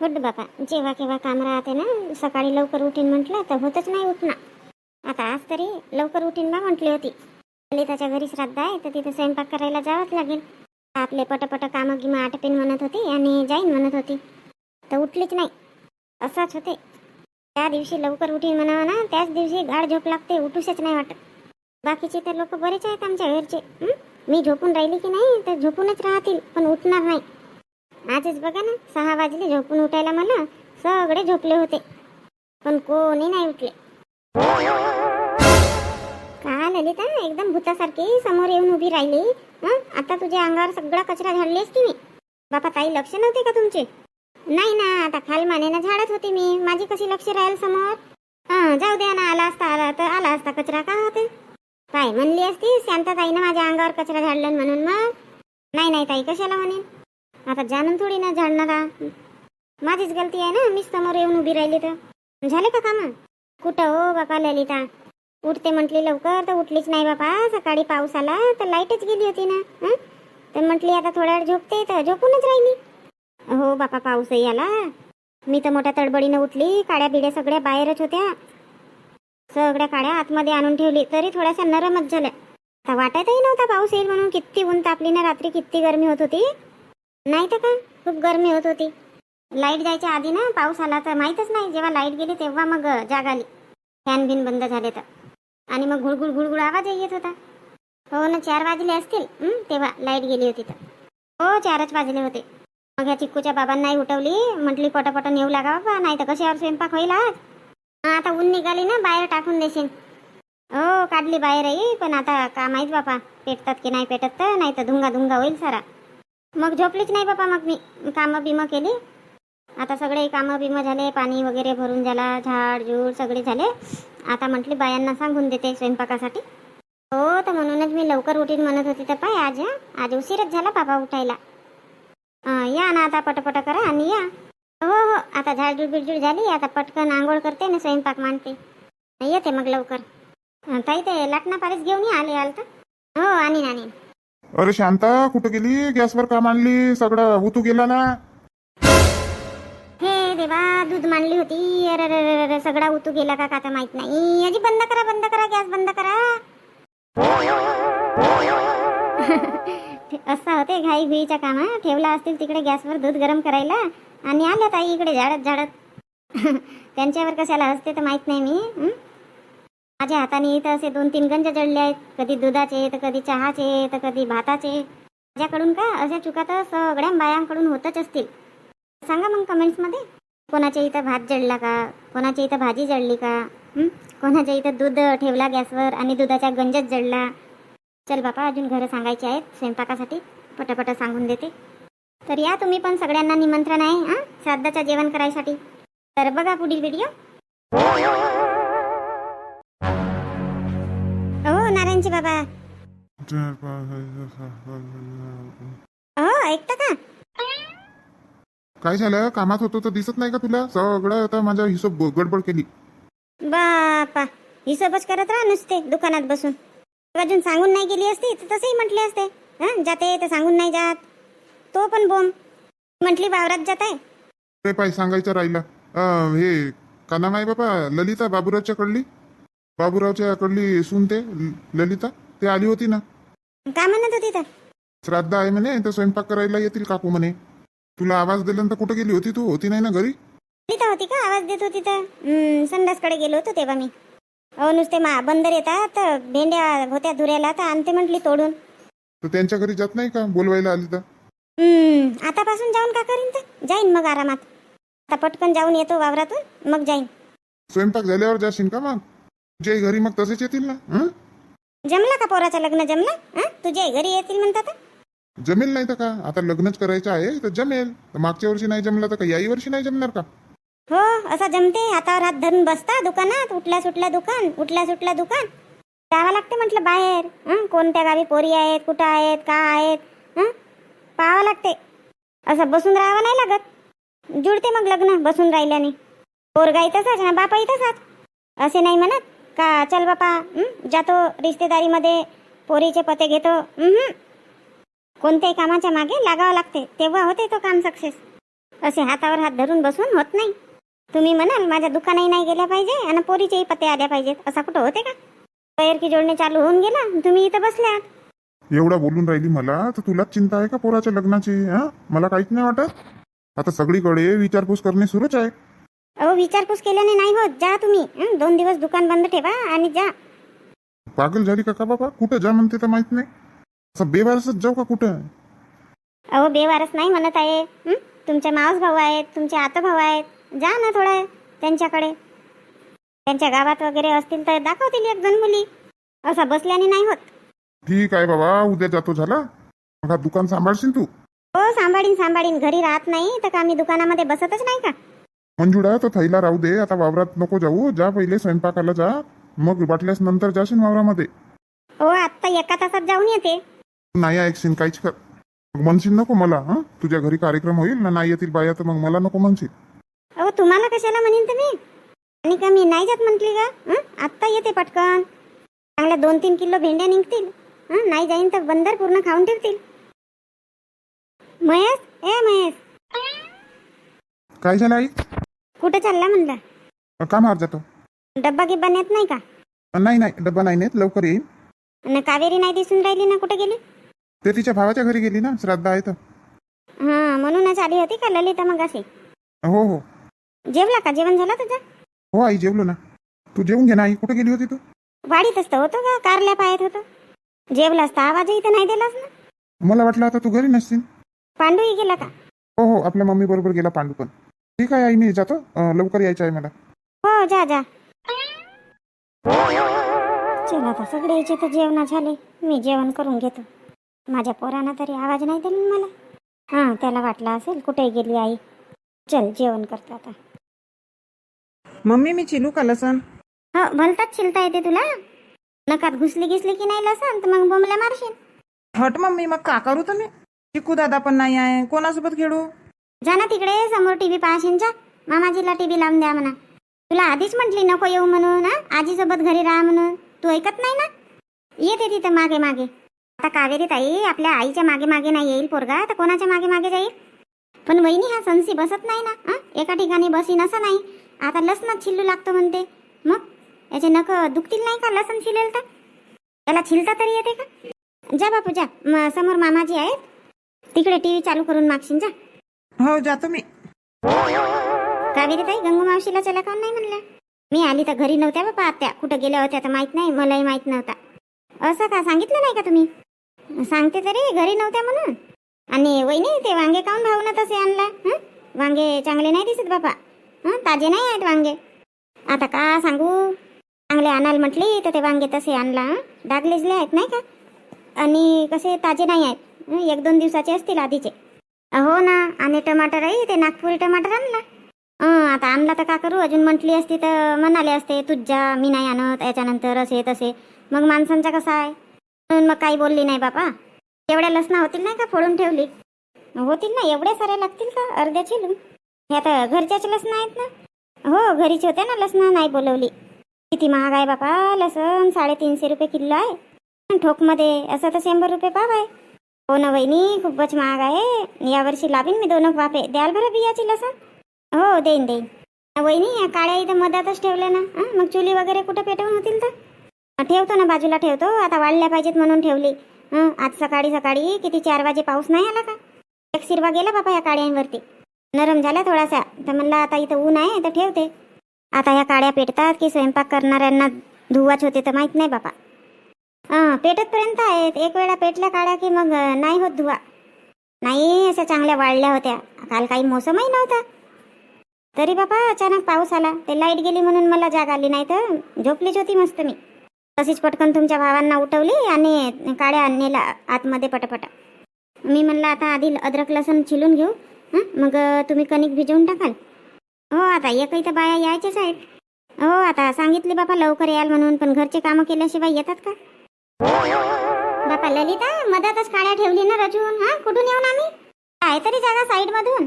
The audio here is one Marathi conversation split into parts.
गुड बाबा जेव्हा केव्हा काम राहते ना सकाळी लवकर उठीन म्हटलं तर होतच नाही उठणं. आता आज तरी लवकर उठीन बा म्हटली होती. ललिताच्या घरी श्राद्ध आहे तर तिथे स्वयंपाक करायला जावंच लागेल. आपले पटपट कामं गिमं आटपेन म्हणत होती आणि जाईन म्हणत होती. तर उठलीच नाही. असंच होते. त्या दिवशी लवकर उठीन म्हणावं ना त्याच दिवशी गाढ झोप लागते उठूशच नाही वाटत. बाकीचे तर लोक बरेच आहेत आमच्या घरचे. मी झोपून राहिली की नाही तर झोपूनच राहतील पण उठणार नाही. आजच बघा ना सहा वाजले झोपून उठायला मला सगळे झोपले होते. पण कोणी नाही उठले. का ललिता एकदम भूतासारखी समोर येऊन उभी राहिली. हं? आता तुझ्या अंगावर सगळा कचरा झाडली असती मी बापा काही लक्ष नव्हते का तुमचे? नाही ना आता खाल मानेनं झाडत होती मी. माझी कशी लक्ष राहील समोर? हा जाऊ द्या ना आला असता आला तर आला असता कचरा का होते? काय म्हणली असती शांताताईनं माझ्या अंगावर कचरा झाडलं म्हणून मग? नाही नाही ताई कशाला म्हणेन? आता जाणून थोडी ना जाणणार माझीच गलती आहे ना मीच समोर येऊन उभी राहिली तर. झाले का कामं? कुठं हो बापा ललिता? उठते म्हटली लवकर तर उठलीच नाही बापा. सकाळी पाऊस आला तर लाईटच गेली होती ना हं? तर म्हटली आता थोड्या वेळ झोपते तर झोपूनच राहिली. हो बापा पाऊसही आला. मी तर मोठ्या तडबडीनं उठली काड्या बिड्या सगळ्या बाहेरच होत्या. सगळ्या काड्या आतमध्ये आणून ठेवली तरी थोड्याशा नरमच झाल्या. आता वाटतही नव्हता पाऊस येईल म्हणून किती ऊन तापली ना रात्री किती गरमी होत होती. नाही तर का खूप गरमी होत होती. लाइट जायच्या आधी ना पाऊस आला तर माहीतच नाही. जेव्हा लाइट गेली तेव्हा मग जाग आली. फॅन बिन बंद झाले तर. आणि मग गुळगुळ गुळगुळ आवाज येत होता. हो ना चार वाजले असतील. तेव्हा लाइट गेली होती तर. हो चारच वाजले होते. मग ह्या चिक्कूच्या बाबांनाही उठवली. म्हटली पटापट नेऊ लागा बाबा. नाही तर कशावर स्वयंपाक होईल आज? आता ऊन निघाली ना बाहेर टाकून देशील. हो काढली बाहेरही. पण आता का माहीत बापा पेटतात की नाही पेटत तर? नाही तर धुंगा धुंगा होईल सारा. मग झोपलीच नाही बापा मग मी कामं बिमं केली. आता सगळे कामं बिमं झाले पाणी वगैरे भरून झाला झाड झूड सगळे झाले. आता म्हटली बायांना सांगून देते स्वयंपाकासाठी. हो तर म्हणूनच मी लवकर उठीन म्हणत होती. तर पाय आज आज उशीरच झाला बाबा उठायला. या ना आता पटपट करा आणि या. हो हो आता झाडझूड बिडझूड झाली. आता पटकन आंघोळ करते ना स्वयंपाक मांडते. येते मग लवकर. ताई ते लाटणा पारीस घेऊन या आले आल तर हो आणीन आणीन. अरे शांता कुठं गेली? गॅसवर का मांडली सगळं उतू गेला ना. हे देवा दूध मांडली होती. अरे सगळा उतू गेला का आता माहीत नाही. अजी बंद करा बंद करा गॅस बंद करा. असं होते घाई घुईच्या कामा ठेवला असतील तिकडे गॅसवर दूध गरम करायला. आणि आल्या ताई इकडे झाडत झाडत. त्यांच्यावर कशाला असते तर माहीत नाही मी हं? माझ्या हाताने इथं असे दोन तीन गंज जडले आहेत. कधी दुधाचे तर कधी चहाचे तर कधी भाताचे. माझ्याकडून का? अशा चुका तर सगळ्या बायांकडून होतच असतील. सांगा मग कमेंट्समध्ये कोणाच्या इथं भात जळला का? कोणाच्या इथं भाजी जळली का? कोणाच्या इथं दूध ठेवला गॅसवर आणि दुधाचा गंजच जळला? चल बापा अजून घरं सांगायची आहेत स्वयंपाकासाठी. पटापट सांगून देते. तर या तुम्ही पण सगळ्यांना निमंत्रण आहे हां? श्राद्धाचं जेवण करायसाठी. तर बघा पुढील व्हिडिओ नारायणची बाबा. हो ऐकता का? काय झालं? कामात होतो तर दिसत नाही का तुला? सगळं आता माझा हिशोब गडबड केली. बापा हिशोबच करत राहा नुसते दुकानात बसून. अजून सांगून नाही गेली असती तर तसंही म्हटले असते. हं? जाते तर सांगून नाही जात. तो पण बोम म्हटली वावरात जात आहे. ते पाय सांगायचं राहिलं. अं, हे का नाम आहे बाबा ललिता बाबूरावच्या कडली बाबूरावच्या कडली सून ते ल- ललिता ते आली होती ना? का म्हणत होती तर? श्राद्ध आहे म्हणे तर स्वयंपाक करायला येतील काकू म्हणे. तुला आवाज दिल्यानंतर कुठं गेली होती तू? होती नाही ना घरी? ललिता होती का? आवाज देत होती तर? हं, संडासकडे गेलो होतो तेव्हा मी. अहो नुसते मा बंदर येतात तर भेंड्या होत्या धुऱ्याला तर आणते म्हटली तोडून. तर त्यांच्या घरी जात नाही का? बोलवायला आली तर? आतापासून जाऊन का करीन तर? जाईन मग आरामात. आता पटकन जाऊन येतो वावरातून मग जाईन. स्वयंपाक झाल्यावर जाशील का मग? जे घरी मग तसेच येतील ना? हं? जमला का पोराचं लग्न? जमलं? हं? तुझ्या घरी येतील म्हणतात जमेल नाही तर का? आता लग्नच करायचं आहे तर जमेल. तर मागच्या वर्षी नाही जमलं तर का याही वर्षी नाही जमणार का? हो असा जमते. हातावर हात धरून बसता दुकानात. उठल्या सुटल्या दुकान. उठल्या सुटल्या दुकान. जावं लागते म्हटलं बाहेर. हं? कोणत्या गावी पोरी आहेत? कुठं आहेत? का आहेत? हं? पाहावं लागते. असं बसून राहावं नाही लागत. जुळते मग लग्न बसून राहिल्याने. पोरगाई तसाच ना बापाही तसाच. असे नाही म्हणत. का? चल बापा जातो रिश्तेदारीमध्ये पोरीचे पते घेतो. कोणत्याही कामाच्या मागे लागावं लागते. तेव्हा होते तो काम सक्सेस. असे हातावर हात धरून बसून होत नाही. तुम्ही म्हणाल माझ्या दुकानही नाही गेल्या पाहिजे आणि पोरीचेही पत्ते आल्या पाहिजेत. असा कुठं होते का? पैर की जोडणे चालू होऊन गेला. तुम्ही इथं बसल्या एवढा बोलून राहिली मला तर तुलाच चिंता आहे का पोराच्या लग्नाची? हा? मला काहीच नाही वाटत. आता सगळीकडे विचारपूस करणे सुरूच आहे. अहो विचारपूस केल्याने नाही होत. जा तुम्ही. हं? दोन दिवस दुकान बंद ठेवा आणि जा. पागल झाली का का बाबा? कुठं जा म्हणते तर माहीत नाही. असं बेवारसच जाऊ का कुठं? अहो बेवारस नाही म्हणत आहे. हं? तुमचे मावस भाऊ आहेत तुमचे आतो भाऊ आहेत. जा ना थोडं त्यांच्याकडे. त्यांच्या गावात वगैरे असतील तर दाखवतील एक दोन मुली. असं बसल्याने नाही होत. ठीक आहे बाबा उद्या जातो झाला. मग हा दुकान सांभाळशील तू? हो सांभाळीन सांभाळीन. घरी राहत नाही तर का मी दुकानामध्ये बसतच नाही का? मंजुळा तो थैला राहू दे आता वावरात नको जाऊ. जा पहिले स्वयंपाकाला जा. मग वाटल्यास नंतर जाशील वावरामध्ये. हो आत्ता एका तासात जाऊन येते. नाही ऐकशील काहीच कर मग म्हणशील नको मला हा? तुझ्या घरी कार्यक्रम होईल ना नाही येतील बाया तर मग मला नको म्हणशील. अहो तुम्हाला कशाला म्हणीन तुम्ही? आणि का मी नाही जात म्हटली का हं? आत्ता येते पटकन. चांगल्या दोन तीन किलो भेंड्या निघतील. हं? नाही जाईन तर बंदर पूर्ण खाऊन ठेवतील. महेश? ए महेश? काय झालं आई? कुठं चालला म्हणलं? का मार जातो डब्बा गिब्बा नेत नाही का? नाही नाही डब्बा नाही नेत लवकर येईन आणि कावेरी नाही दिसून राहिली ना कुठे गेली? ते तिच्या भावाच्या घरी गेली ना श्राद्ध आहे तर. हा म्हणूनच आली होती का ललिता मग अशी हो हो. जेवला का? जेवण झालं तुझं? हो आई जेवलो ना. तू जेवून घे ना आई. कुठे गेली होती तू? वाडीतच तर होतो का? कारल्या पायात होतो? जेवलास तर आवाजही तर नाही दिलास ना? मला वाटलं आता तू घरी नसशील. पांडूही गेला का? हो हो आपल्या मम्मी बरोबर गेला पांडू पण. ठीक आहे आई मी जातो लवकर यायचं आहे मला. हो जा जा. चला आता सगळे याचे तर जेवण झाले. मी जेवण करून घेतो. माझ्या पोरानं तरी आवाज नाही दिला मला. हां त्याला वाटलं असेल कुठे गेली आई. चल जेवण करतो आता. मम्मी मी चिलू का लसण? हो भलताच चिलता येते तुला? नकात घुसली घिसली की नाही लसन तर मग बोंबल्या मारशील. हट मम्मी मग का करू तुम्ही? चिकू दादा पण नाही आहे. कोणासोबत खेळू? जा ना तिकडे समोर टीव्ही व्ही जा. मामाजीला टीव्ही लावून द्या म्हणा. तुला आधीच म्हटली नको येऊ म्हणून हा? आजीसोबत घरी राहा म्हणून. तू ऐकत नाही ना? येते तिथं मागे मागे. आता कावेरी ताई आपल्या आईच्या मागे मागे नाही येईल पोरगा तर कोणाच्या मागे मागे जाईल? पण वहिनी हा संसी बसत नाही ना एका ठिकाणी बसीन असं नाही. आता लसणात छिल्लू लागतो म्हणते. मग? याचे नख दुखतील नाही का लसण छिलेल तर? त्याला छिलता तरी येते का? जा बापू जा. म- समोर मामाजी आहेत. तिकडे टी व्ही चालू करून मागशीन जा. हो जातो मी. कावेरी ताई गंगू मावशीला चला का नाही म्हणलं? मी आली तर घरी नव्हत्या बापा आत्या. कुठं गेल्या होत्या तर माहीत नाही मलाही माहीत नव्हता. असं का? सांगितलं नाही का तुम्ही? सांगते तरी घरी नव्हत्या म्हणून. आणि वहिनी ते वांगे काऊन भावना तसे आणला? हं? वांगे चांगले नाही दिसत बापा. हं? ताजे नाही आहेत वांगे. आता का सांगू? चांगले आणाल म्हटली तर ते वांगे तसे आणला हं? डागलेजले आहेत नाही का? आणि कसे ताजे नाही आहेत. एक दोन दिवसाचे असतील आधीचे. हो ना आणि टमाटरही ते नागपुरी टमाटर आणला आता आणला तर का करू? अजून म्हटली असती तर म्हणाले असते तुझ्या मी नाही आणत याच्यानंतर असे तसे. मग माणसांचा कसा आहे? म्हणून मग काही बोलली नाही बापा एवढ्या लसणा होतील नाही का फोडून ठेवली? होतील ना एवढ्या साऱ्या लागतील का अर्ध्या चिलून? हे आता घरच्याच लसणं आहेत ना? हो घरीचे होत्या ना लसणं नाही बोलवली. किती महाग आहे बापा लसण साडेतीनशे रुपये किलो आहे. ठोकमध्ये असं तर शंभर रुपये पाव आहे. हो ना वहिनी खूपच महाग आहे. यावर्षी लावीन मी दोन वाफे. द्याल बरं बियाची लसण? हो देईन देईन. वहिनी या काळ्या इथं मधातच ठेवल्या ना हं? मग चुली वगैरे कुठं पेटवून होतील तर? ठेवतो ना बाजूला ठेवतो. आता वाढल्या पाहिजेत म्हणून ठेवली. हं, आज सकाळी सकाळी किती चार वाजे पाऊस नाही आला का? एक सिरवा गेला बापा या काड्यांवरती. नरम झाला थोडासा. तर म्हणलं आता इथं ऊन आहे तर ठेवते. आता ह्या काड्या पेटतात की स्वयंपाक करणाऱ्यांना धुवाच होते तर माहीत नाही बापा. पेटतपर्यंत आहेत. एक वेळा पेटल्या काढा की मग नाही होत धुवा. नाही अशा चांगल्या वाढल्या होत्या. काल काही मोसमही नव्हता. तरी बापा अचानक पाऊस आला. ते लाइट गेली म्हणून मला जाग आली. नाही तर झोपलीच होती मस्त मी. तशीच पटकन तुमच्या भावांना उठवली आणि काड्या नेला आतमध्ये पटापटा. मी म्हणलं आता आधी अद्रक लसूण चिलून घेऊ. मग तुम्ही कणिक भिजवून टाकाल. हो आता एकही तर बाया यायच्याच आहेत. हो आता सांगितले बापा लवकर याल म्हणून. पण घरचे कामं केल्याशिवाय येतात का? बापा ललिता मधातच काड्या ठेवली ना रचून हा कुठून येऊन आम्ही काय तरी जागा साईड मधून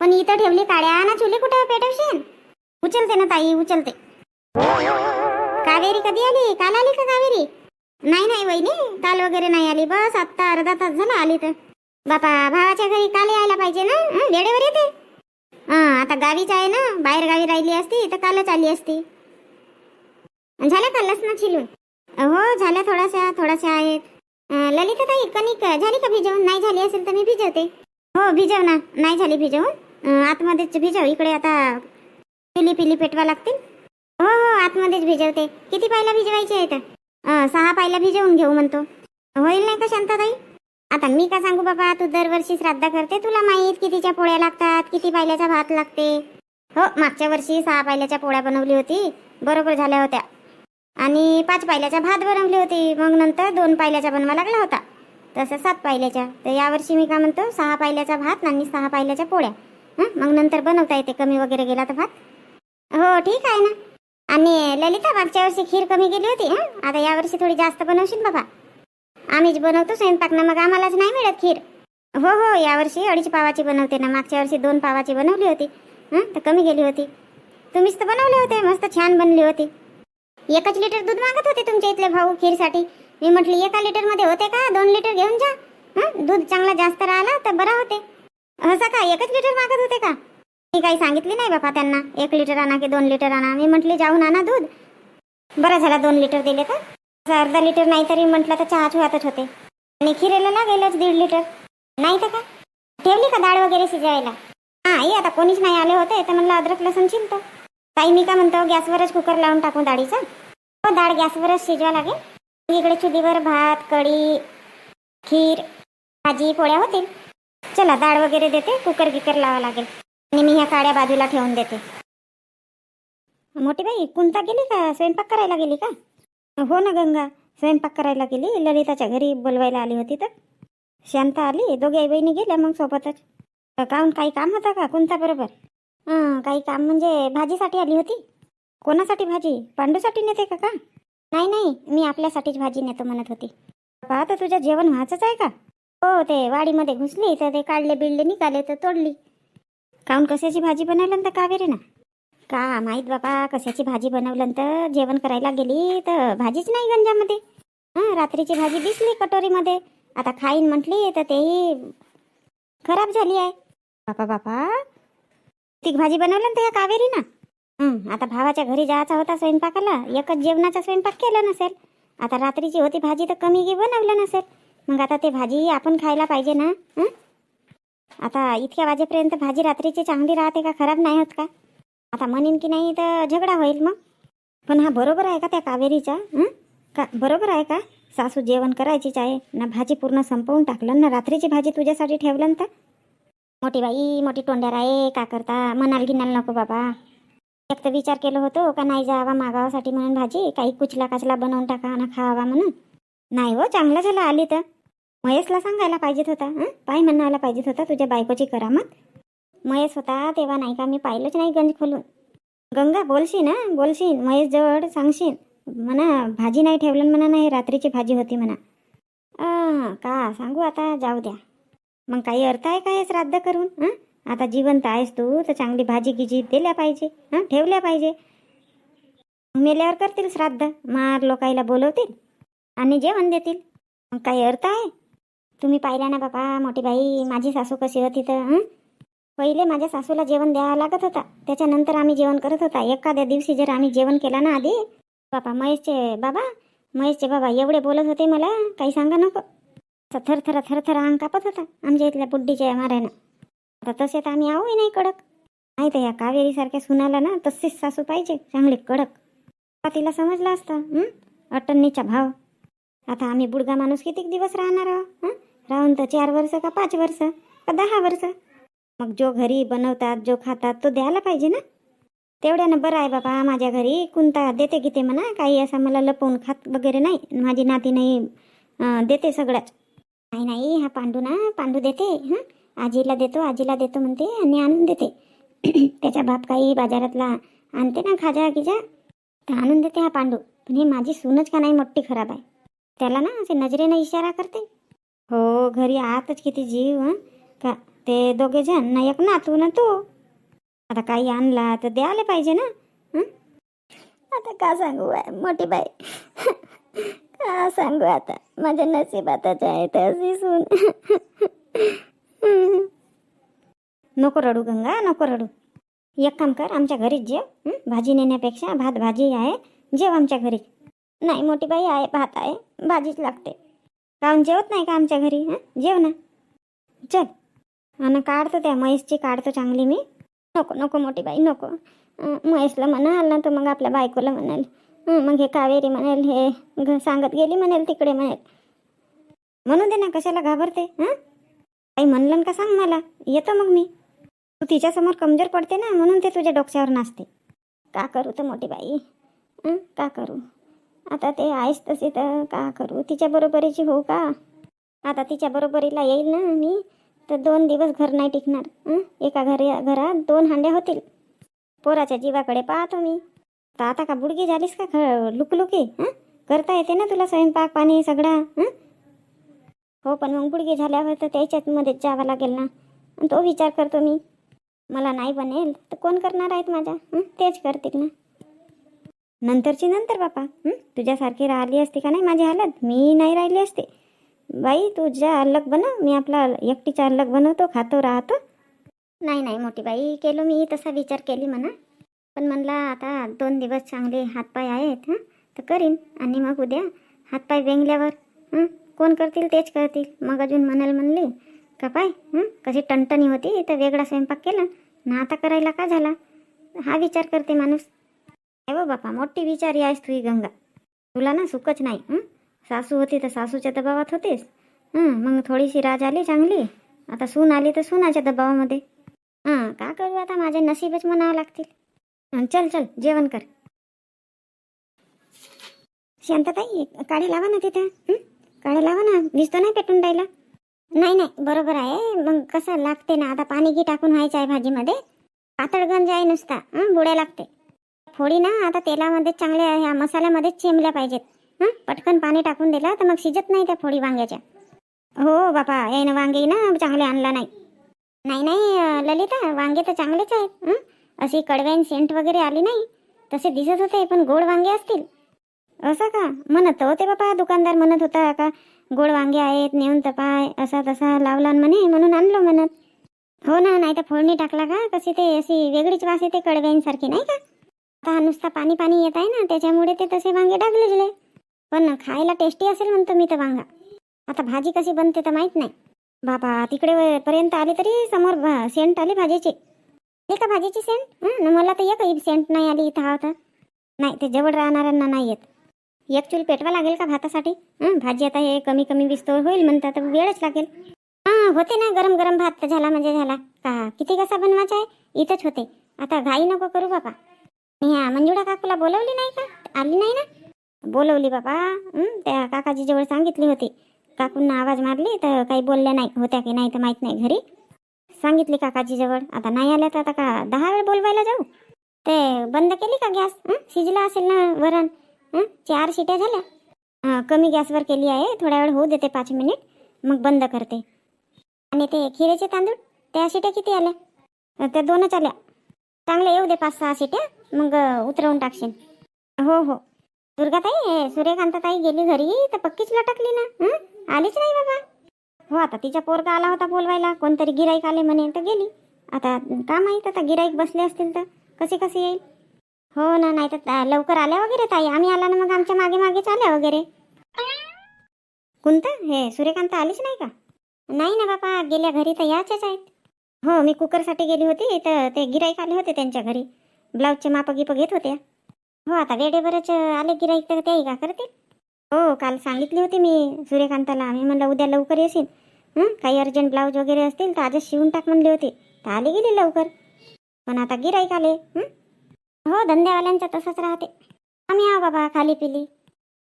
पण इथं ठेवली काड्या. ना चुली कुठे पेटवशील? उचलते ना ताई उचलते. कावेरी कधी आली? काल आली का कावेरी? नाही नाही वहिनी काल वगैरे नाही आली. बस आत्ता अर्धा तास झाला आली तर. बापा भावाच्या घरी काल यायला पाहिजे ना? वेळेवर येते. आता गावीच आहे ना? बाहेर गावी राहिली असती तर कालच आली असती. झालं का ना छिलून हो झाल्या थोड्याशा थोड्याशा आहेत ललिता ताई कणिक झाली का भिजवून? नाही झाली असेल तर मी भिजवते. हो भिजव ना. नाही झाली भिजवून. आतमध्येच भिजव. इकडे आता पिली पिली पेटवा लागतील. हो हो आतमध्येच भिजवते. किती पायला भिजवायचे आहेत? सहा पायला भिजवून घेऊ म्हणतो. होईल नाही का शांताताई? आता मी का सांगू बाबा तू दरवर्षी श्राद्ध करते? तुला माहीत कितीच्या पोळ्या लागतात किती पायल्याचा भात लागते? हो मागच्या वर्षी सहा पायल्याच्या पोळ्या बनवली होती. बरोबर झाल्या होत्या. आणि पाच पायल्याचा भात बनवली होती. मग नंतर दोन पायल्याचा बनवा लागला होता. तसं सात पायल्याच्या. तर यावर्षी मी का म्हणतो सहा पायल्याचा भात आणि सहा पायल्याच्या पोळ्या. हं? मग नंतर बनवता येते कमी वगैरे गेला तर भात. हो ठीक आहे ना. आणि ललिता मागच्या वर्षी खीर कमी गेली होती हां? आता यावर्षी थोडी जास्त बनवशील बाबा. आम्हीच बनवतो स्वयंपाक ना मग आम्हालाच नाही मिळत खीर. हो हो यावर्षी अडीच पावाची बनवते ना. मागच्या वर्षी दोन पावाची बनवली होती. हं? तर कमी गेली होती. तुम्हीच तर बनवले होते. मस्त छान बनली होती. एकच लिटर दूध मागत होते तुमच्या इथले भाऊ खीरसाठी. मी म्हटली एका लिटरमध्ये होते का? दोन लिटर घेऊन जा. हां? दूध चांगला जास्त राहिला तर बरा होते. असं का? एकच लिटर मागत होते का? मी काही सांगितली नाही बापा त्यांना. एक लिटर आणा की दोन लिटर आणा. मी म्हटली जाऊन आणा दूध. बरं झाला दोन लिटर दिले तर. असं अर्धा लिटर नाही तरी म्हटलं तर चहा चुहातच होते. आणि खिरेला लागेलच दीड लिटर नाही तर का? ठेवली का डाळ वगैरे शिजवायला? हा आई आता कोणीच नाही आले होते तर म्हणलं अद्रक लसूण शिलतो ताई मी का म्हणतो गॅसवरच कुकर लावून टाकू डाळीचा हो डाळ गॅसवरच शिजवा लागेल. इकडे चुलीवर भात कढी खीर भाजी पोळ्या होतील. चला डाळ वगैरे देते कुकर गिकर लावा लागेल. आणि मी ह्या काड्या बाजूला ठेवून देते. मोठी बाई कुंता गेली का? स्वयंपाक करायला गेली का? हो ना गंगा. स्वयंपाक करायला गेली. ललिताच्या घरी बोलवायला आली होती तर. शांता आली. दोघे आई बहिणी गेल्या मग सोबतच. काहून काही काम होता का? कोणता बरोबर? हां काही काम म्हणजे भाजीसाठी आली होती. कोणासाठी भाजी? पांडूसाठी नेते का का? नाही नाही मी आपल्यासाठीच भाजी नेतो म्हणत होती. पहा तर तुझं जेवण व्हायचंच आहे का? हो ते वाडीमध्ये घुसली तर ते काढले बिळले निघाले तर तोडली. काहून कशाची भाजी बनवलं तर कावेरे ना का माहीत बाबा कशाची भाजी बनवलं तर जेवण करायला गेली तर भाजीच नाही गंजामध्ये. हां रात्रीची भाजी दिसली कटोरीमध्ये. आता खाईन म्हटली तर तेही खराब झाली आहे. बापा बापा तीक भाजी बनवलं तर या कावेरी ना हं, आता भावाच्या घरी जायचा होता स्वयंपाकाला एकच जेवणाचा स्वयंपाक केला नसेल. आता रात्रीची होती भाजी तर कमी गी बनवलं नसेल. मग आता ते भाजी आपण खायला पाहिजे ना हं? आता इतक्या वाजेपर्यंत भाजी रात्रीची चांगली राहते का खराब नाही होत का? आता म्हणेन की नाही तर झगडा होईल मग. पण हा बरोबर आहे का त्या कावेरीचा हं? का बरोबर आहे का? सासू जेवण करायचीच आहे ना भाजी पूर्ण संपवून टाकलं ना रात्रीची भाजी तुझ्यासाठी ठेवलं ना तर? मोठी बाई मोठी तोंड्यार आहे का करता? म्हणाल गिनाल नको बाबा. एक तर विचार केलं होतो का नाही जावा मागावासाठी म्हणून भाजी काही कुचला काचला बनवून टाका ना खावा म्हणून. नाही हो चांगलं झालं आली तर. महेशला सांगायला पाहिजेत होता हं? पाय म्हणायला पाहिजेत होता तुझ्या बायकोची करामत. महेश होता तेव्हा नाही का मी पाहिलंच नाही गंज खोलून. गंगा बोलशील ना बोलशील महेश जवळ सांगशील. म्हणा भाजी नाही ठेवलं म्हणा नाही रात्रीची भाजी होती म्हणा. का? सांगू आता जाऊ द्या. मग काही अर्थ आहे काय हे श्राद्ध करून? हं? आता जिवंत आहेस तू तर चांगली भाजी गिजी दिल्या पाहिजे. हं? ठेवल्या पाहिजे. मेल्यावर करतील श्राद्ध. मार लोकायला बोलवतील आणि जेवण देतील. मग काही अर्थ आहे? तुम्ही पाहिला ना बाबा मोठी बाई माझी सासू कशी होती तर हं? पहिले माझ्या सासूला जेवण द्यावं लागत होता. त्याच्यानंतर आम्ही जेवण करत होता. एखाद्या दिवशी जर आम्ही जेवण केला ना आधी? बाबा महेशचे बाबा महेशचे बाबा एवढे बोलत होते मला. काही सांगा नको. असा थरथर थरथर अंग कापत होता. आमच्या इथल्या बुड्डीच्या माऱ्यानं आता तसे तर आम्ही आहोही नाही कडक. नाही तर या कावेरीसारख्या सुनाला ना तसेच सासू पाहिजे. चांगले कडक. तिला समजलं असतं हं? अटन्नीचा भाव. आता आम्ही बुडगा माणूस किती दिवस राहणार आहोत राहून तर चार वर्ष का पाच वर्ष का दहा वर्ष? मग जो घरी बनवतात जो खातात तो द्यायला पाहिजे ना? तेवढ्यानं बरं आहे बाबा माझ्या घरी कोणता देते की ते म्हणा काही असं मला लपवून खात वगैरे नाही. माझी नाती नाही देते सगळ्याच. नाही नाही हा पांडू ना पांडू देते हां? आजीला देतो आजीला देतो म्हणते आणि आणून देते. त्याचा बाप काही बाजारातला आणते ना खाजा गिजा तर आणून देते हा पांडू. पण हे माझी सूनच का नाही मोठी खराब आहे? त्याला ना असे नजरेनं इशारा करते. हो घरी आतच किती जीव हां? का ते दोघे जण ना एक ना तू ना तू. आता काही आणला तर द्यायला पाहिजे ना आता का सांगू बाय मोठी बाई? का सांगू आता. माझ्या नशिबातच आहे तशी सून नको रडू गंगा नको रडू. एक काम कर आमच्या घरीच जेव भाजी नेण्यापेक्षा भात भाजी आहे जेव आमच्या घरी. नाही मोठी बाई आहे भात आहे भाजीच लागते. काहून जेवत नाही का आमच्या घरी हां? जेव ना. चल. आणि काढतो त्या महेशची काढतो चांगली मी. नको नको मोठी बाई नको. महेशला म्हणाल ना तर मग आपल्या बायकोला म्हणाल. मग हे कावेरी म्हणेल हे घ- सांगत गेली म्हणेल तिकडे म्हणेल. म्हणून दे ना कशाला घाबरते हां? काही म्हणलं का सांग मला येतो मग मी. तू तिच्यासमोर कमजोर पडते ना म्हणून ते तुझ्या डोक्यावर नाचते. का करू तर मोठी बाई का करू? आता ते आहेस तसे तर का करू? तिच्या बरोबरीची हो का? आता तिच्या बरोबरीला येईल ना मी तर दोन दिवस घर नाही टिकणार एका घरी घरात दोन हांड्या होतील. पोराच्या जीवाकडे पाहतो मी. तर आता का बुडगी झालीस का? ख लुकलुकी? करता येते ना तुला स्वयंपाक पाणी सगळा? हो? पण मग बुडगी झाल्यावर तर त्याच्यात मध्येच जावं लागेल ना. तो विचार करतो मी. मला नाही बनेल तर कोण करणार आहेत माझ्या? तेच करतील ना. नंतरची नंतर बापा. तुझ्यासारखी राहिली असती का नाही माझी हालत? मी नाही राहिली असते. बाई तुझ्या अलग बनव. मी आपला एकटीचा अलग बनवतो खातो राहतो. नाही नाही मोठी बाई. केलो मी तसा विचार केली म्हणा. पण म्हणला आता दोन दिवस चांगले हातपाय आहेत हां तर करीन आणि मग उद्या हातपाय वेंगल्यावर हां कोण करतील तेच करतील मग अजून म्हणाल म्हणले का पाय हां कशी टणटणी होती तर वेगळा स्वयंपाक केला ना आता करायला का झाला? हा विचार करते माणूस. हे हो बापा मोठी विचारी आहेस तुही गंगा. तुला ना सुखच नाही सासू होती तर सासूच्या दबावात होतीस. मग थोडीशी राज आली चांगली. आता सून आली तर सुनाच्या दबावामध्ये. हां का करू आता? माझे नशीबच म्हणावं लागतील. चल चल जेवण कर. शांतताई काळी लावा ना तिथं. काळी लावा ना. दिसतो नाही पेटून राहिला? नाही नाही बरोबर आहे. मग कसं लागते ना आता पाणी घी टाकून व्हायचं आहे भाजीमध्ये. पातळ गंज आहे नुसता. बुड्या लागते. फोडी ना आता तेलामध्ये चांगल्या ह्या मसाल्यामध्येच चिमल्या पाहिजेत. हं पटकन पाणी टाकून दिला तर मग शिजत नाही त्या फोडी वांग्याच्या. हो बापा हे वांगे ना चांगले आणला नाही. नाही नाही ललिता वांगे तर चांगलेच आहेत. हं? अशी कडव्यान सेंट वगैरे आली नाही तसे दिसत होते पण गोड वांगे असतील. असं का? म्हणत होते बापा दुकानदार म्हणत होता का गोड वांगे आहेत नेऊन तपाय असा तसा लावला म्हणे म्हणून आणलो म्हणत. हो ना नाही तर फोडणी टाकला का? कशी ते अशी वेगळीच वास येते कडव्यांसारखी नाही का? आता हा नुसता पाणी पाणी येत आहे ना त्याच्यामुळे ते तसे वांगे टाकले पण खायला टेस्टी असेल म्हणतो मी तर वांगा. आता भाजी कशी बनते तर माहीत नाही. बाबा तिकडे व- पर्यंत आले तरी समोर सेंट आले भाजीचे. आली का भाजीची सेंट मला तर एकही सेंट नाही आली इथं होता नाही ते जवळ राहणाऱ्यांना नाही येत. एक चूल पेटवा लागेल का भातासाठी? भाजी आता हे कमी कमी विस्तोर होईल म्हणतात तर वेळच लागेल. हां होते ना गरम गरम भात झाला म्हणजे झाला. का किती कसा बनवायचा आहे? इथंच होते. आता घाई नको करू बापा. मी ह्या मंजुळा काकूला बोलवली नाही का? आली नाही ना? बोलवली बापा. त्या काकाजी जवळ सांगितली होती. काकूंना आवाज मारली तर काही बोलल्या नाही. होत्या की नाही तर माहीत नाही घरी. सांगितली काकाजी जवळ. आता नाही आल्या तर आता का दहा वेळ बोलवायला जाऊ? ते बंद केली का गॅस? शिजला असेल ना वरण? चार शिट्या झाल्या. कमी गॅसवर केली आहे. थोड्या वेळ होऊ देते पाच मिनिट. मग बंद करते. आणि ते खिरेचे तांदूळ? त्या शिट्या किती आल्या? त्या दोनच आल्या. चांगल्या येऊ दे पाच सहा शिट्या. मग उतरवून टाकशील. हो हो. दुर्गाताई सूर्यकांताताई गेली घरी तर पक्कीच लटकली ना? आलीच नाही बाबा. हो आता तिचा पोरगा आला होता बोलवायला. कोणतरी गिराईक आले म्हणे तर गेली. आता का माहीत आता गिराईक बसले असतील तर. कसे कसे येईल? हो ना नाही तर लवकर आल्या वगैरे ताई. आम्ही आला ना मग आमच्या मागे मागेच आल्या वगैरे. कोणतं हे सूर्यकांत आलीच नाही का? नाही ना बापा गेल्या घरी तर याच्याच आहेत. हो मी कुकरसाठी गेली होती तर ते गिराईक आले होते त्यांच्या घरी. ब्लाऊजचे मापं गिपं घेत होत्या. हो आता वेळेवरच आले गिराईक तर ते का करतील? हो काल सांगितली होती मी सूर्यकांताला. मी म्हणलं उद्या लवकर येशील. हं? काही अर्जंट ब्लाऊज वगैरे असतील तर आजच शिवून टाक म्हणले होते. तर आले गेली लवकर. पण आता गिराईक आले. हो? धंद्यावाल्यांचं तसंच राहते. आम्ही आ बाबा खाली पिली.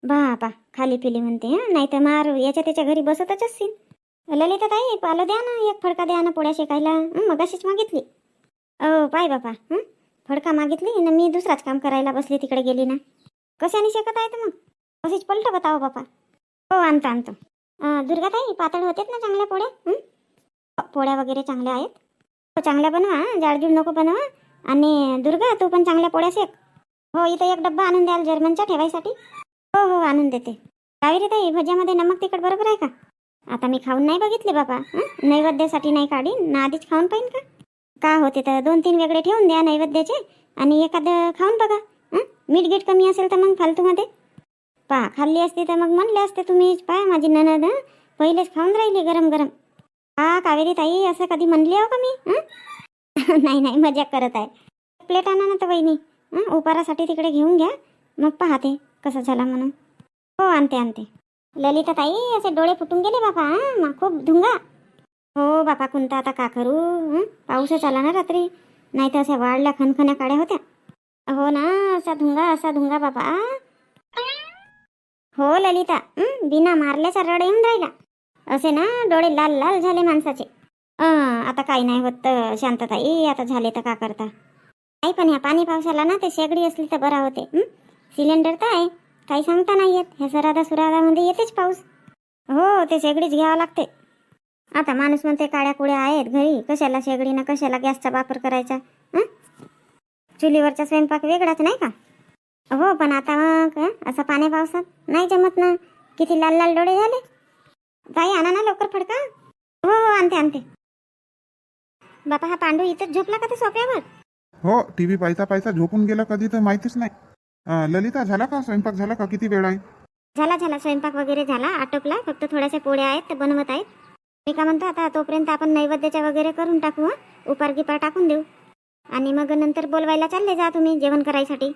बापा खाली पिली म्हणते हं? नाही तर मार याच्या त्याच्या घरी बसतच असतील ललिता ताई पालं द्या ना एक फडका द्या ना पोळ्या शेकायला. मग मगाशीच मागितली. ओ पाय बापा फडका मागितली ना मी दुसराच काम करायला बसली तिकडे गेली ना. कशाने शेकत आहे तर मग? अशीच पलट बतावं बापा. हो आणतो आणतो. दुर्गा दुर्गाताई पातळ होतेत ना चांगल्या पोळ्या? पोळ्या वगैरे चांगल्या आहेत. हो चांगल्या बनवा जाडजूड नको बनवा. आणि दुर्गा तू पण चांगल्या पोळ्या शेक. हो इथं एक डब्बा आणून द्याल जर्मनच्या ठेवायसाठी. हो हो आणून देते. कावेरी ताई भज्यामध्ये नमक तिखट बरोबर आहे का? आता मी खाऊन नाही बघितले बाबा नैवेद्यासाठी नाही काढीन ना आधीच खाऊन पाहिन का? का होते तर दोन तीन वेगळे ठेवून द्या नैवेद्याचे आणि एखादं खाऊन बघा मीठ गीठ कमी असेल तर मग फालतूमध्ये. पहा खाल्ली असती तर मग म्हणले असते तुम्ही पहा माझी ननद पहिलेच खाऊन राहिली गरम गरम. हा कावेरी ताई असं कधी म्हणली आहो का मी नाही नाही मजाक करत आहे. प्लेट आणा ना तर वहिनी उपारासाठी तिकडे घेऊन घ्या. मग पाहते कसं झाला म्हणून. हो आणते आणते. ललिता ताई असे डोळे फुटून गेले बापा मग खूप धुंगा. हो बापा कोणता आता का करू पाऊसच आला ना रात्री. नाही तर अशा वाढल्या खणखण्या काड्या होत्या. हो ना असा धुंगा असा धुंगा बापा. हो ललिता. बिना मारल्याचा रड येऊन राहिला. असे ना डोळे लाल लाल झाले माणसाचे. आता काही नाही होत तर शांतताई आता झाले तर का करता? नाही पण ह्या पाणी पावसाला ना ते शेगडी असली तर बरा होते. सिलेंडर तर आहे. काही सांगता नाही येत. ह्या सरादा सुरादामध्ये येतेच पाऊस. हो ते शेगडीच घ्यावं लागते. आता माणूस म्हणते काळ्या कुड्या आहेत घरी. कशाला शेगडीनं कशाला गॅसचा वापर करायचा? चुलीवरचा स्वयंपाक वेगळाच नाही का? हो पण आता मग असं पाण्या पावसात नाही जमत ना. किती लाल लाल डोळे झाले. ताई आणा ना लवकर फडका. हो हो आणते आणते. बापा हा पांडू इथंच झोपला का ते सोप्यावर हो टीव्ही पाहता पाहता झोपून गेला कधी तर माहितीच नाही. अं, ललिता झाला का स्वयंपाक? झाला का? किती वेळ आहे? झाला झाला. स्वयंपाक वगैरे झाला. आटोपला. फक्त थोड्याशा पोळ्या आहेत ते बनवत आहेत. मी का म्हणतो आता तोपर्यंत आपण नैवेद्याच्या वगैरे करून टाकू हं. उपार गिपार टाकून देऊ. आणि मग नंतर बोलवायला चालले जा तुम्ही जेवण करायसाठी.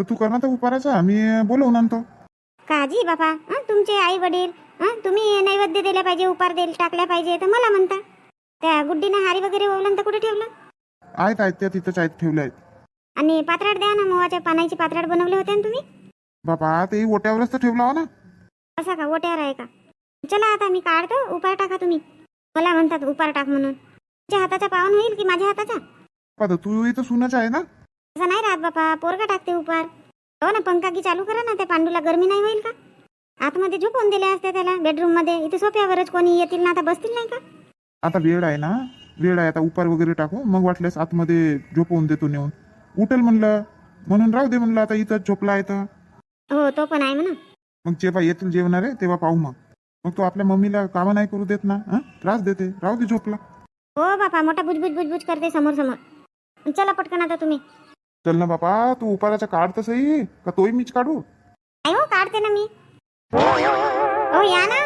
तर तू कर ना तर उपाराचा मी बोलवून आणतो. काजी बाबा हं तुमचे आई वडील हं तुम्ही नैवेद्य दिले पाहिजे उपार दिल टाकल्या पाहिजे तर मला म्हणता. त्या गुड्डीनं हारी वगैरे ओवलं तर कुठे ठेवलं? आहेत आहेत त्या तिथंच आहेत ठेवल्या आहेत. आणि पात्राड द्या ना मोवाच्या पानाची पात्राड बनवले होते ना तुम्ही? बापा ते ओट्यावरच तर ठेवला हो ना. असा का ओट्यावर आहे का? चला आता मी काढतो उपार टाका तुम्ही. मला म्हणतात उपार टाक म्हणून. तुमच्या हाताचा पावन होईल की माझ्या हाताचा? तर तू इथं सुनच आहे ना. असं नाही राहत बापा. पोरगा टाकते उपार. हो ना पंखागी चालू करा ना त्या पांडूला गरमी नाही होईल का? आतमध्ये झोपवून दिले असते त्याला बेडरूममध्ये इथे सोफ्यावरच कोणी येतील ना आता बसतील नाही का? आता वेळ आहे ना? वेळ आहे आता उपार वगैरे टाकू. मग वाटल्यास आतमध्ये झोपवून देतो नेऊन. उठल म्हणलं. म्हणून राहू दे म्हणलं आता इथं झोपला आहे तर. हो तो पण आहे म्हणा. मग जेव्हा येतील जेवणारे तेव्हा पाहू मग. मग तो आपल्या मम्मीला कामं नाही करू देत ना हं? त्रास देते. राहू दे झोपला. हो बापा मोठा बुजबुज बुजबुज करते समोर समोर. चला पटकन आता तुम्ही. चल ना बापा तू उपाराचा काढ तर सही का तोही मीच काढू? नाही हो काढते ना मी. हो या ना.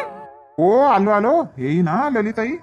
हो आलो आलो. हेही ना ललिताई.